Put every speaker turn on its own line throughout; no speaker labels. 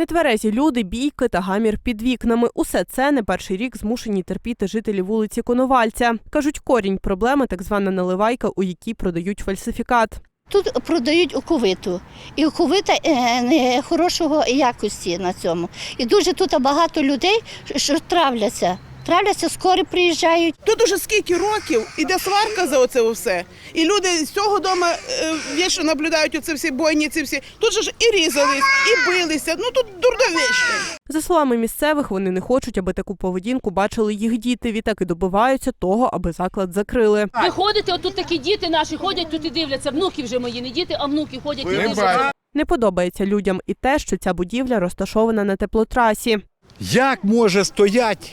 Нетверезі люди, бійки та гамір під вікнами. Усе це не перший рік змушені терпіти жителі вулиці Коновальця. Кажуть, корінь проблеми так звана наливайка, у якій продають фальсифікат.
Тут продають оковиту. І оковита е, не хорошого якості на цьому. І дуже тут багато людей, що травляться. Травляться, скоро приїжджають.
Тут уже скільки років іде сварка за оце все. І люди з цього дому е, вічно наблюдають оце всі бойні, ці всі. Тут же ж і різались, і билися. Ну тут дурдовічно.
За словами місцевих, вони не хочуть, аби таку поведінку бачили їх діти. Відтак і добиваються того, аби заклад закрили.
Ви ходите, отут такі діти наші ходять тут і дивляться. Внуки вже мої, не діти, а внуки ходять і дивляться.
Не подобається людям і те, що ця будівля розташована на теплотрасі.
Як може стояти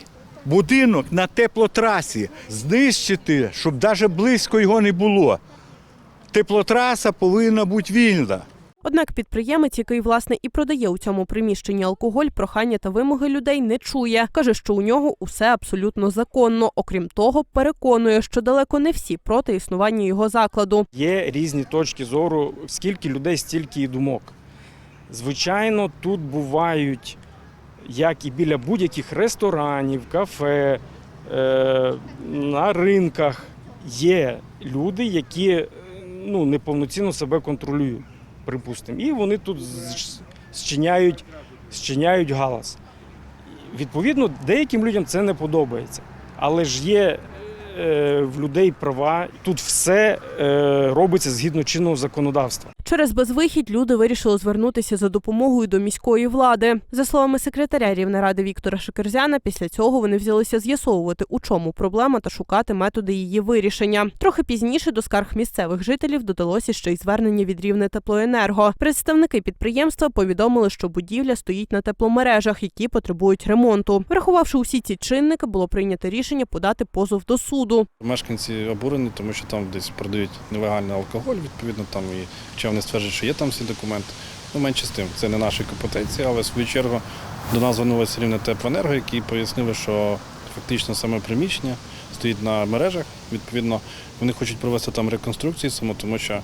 будинок на теплотрасі, знищити, щоб навіть близько його не було? Теплотраса повинна бути вільна.
Однак підприємець, який власне і продає у цьому приміщенні алкоголь, прохання та вимоги людей не чує. каже, що у нього усе абсолютно законно. Окрім того, переконує, що далеко не всі проти існування його закладу.
Є різні точки зору, скільки людей, стільки і думок. Звичайно, тут бувають, як і біля будь-яких ресторанів, кафе, е, на ринках є люди, які е, ну, неповноцінно себе контролюють, припустимо. І вони тут зчиняють, зчиняють галас. Відповідно, деяким людям це не подобається. Але ж є в людей права. Тут все е, робиться згідно чинного законодавства.
Через безвихідь люди вирішили звернутися за допомогою до міської влади. За словами секретаря Рівнеради Віктора Шикерзяна, після цього вони взялися з'ясовувати, у чому проблема та шукати методи її вирішення. Трохи пізніше до скарг місцевих жителів додалося ще й звернення від рівне теплоенерго. Представники підприємства повідомили, що будівля стоїть на тепломережах, які потребують ремонту. Врахувавши усі ці чинники, було прийнято рішення подати позов до суду.
Мешканці обурені, тому що там десь продають нелегальний алкоголь, відповідно, там і хоча вони стверджують, що є там всі документи. Ну, менше з тим, це не наші компетенції, але в свою чергу до нас звернулося рівне теплоенерго, які пояснили, що фактично саме приміщення стоїть на мережах. Відповідно, вони хочуть провести там реконструкцію, саме тому що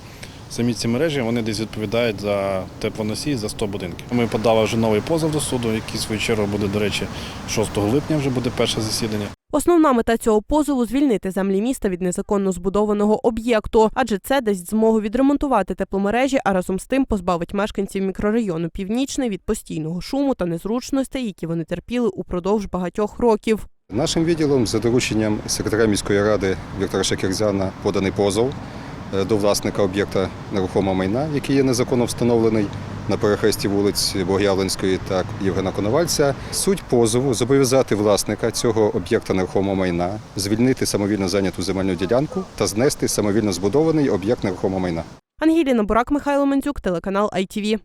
самі ці мережі вони десь відповідають за теплоносії за 100 будинків. Ми подали вже новий позов до суду, який в свою чергу буде, до речі, 6 липня вже буде перше засідання.
Основна мета цього позову звільнити землі міста від незаконно збудованого об'єкту, адже це дасть змогу відремонтувати тепломережі, а разом з тим позбавить мешканців мікрорайону Північний від постійного шуму та незручностей, які вони терпіли упродовж багатьох років.
Нашим відділом за дорученням секретаря міської ради Віктора Шакерзяна поданий позов е, до власника об'єкта нерухомого майна, який є незаконно встановлений на перехресті вулиць Бог'явленської та Євгена Коновальця. Суть позову зобов'язати власника цього об'єкта нерухомого майна, звільнити самовільно зайняту земельну ділянку та знести самовільно збудований об'єкт нерухомого майна.
Ангеліна Бурак, Михайло Мандзюк, телеканал ITV.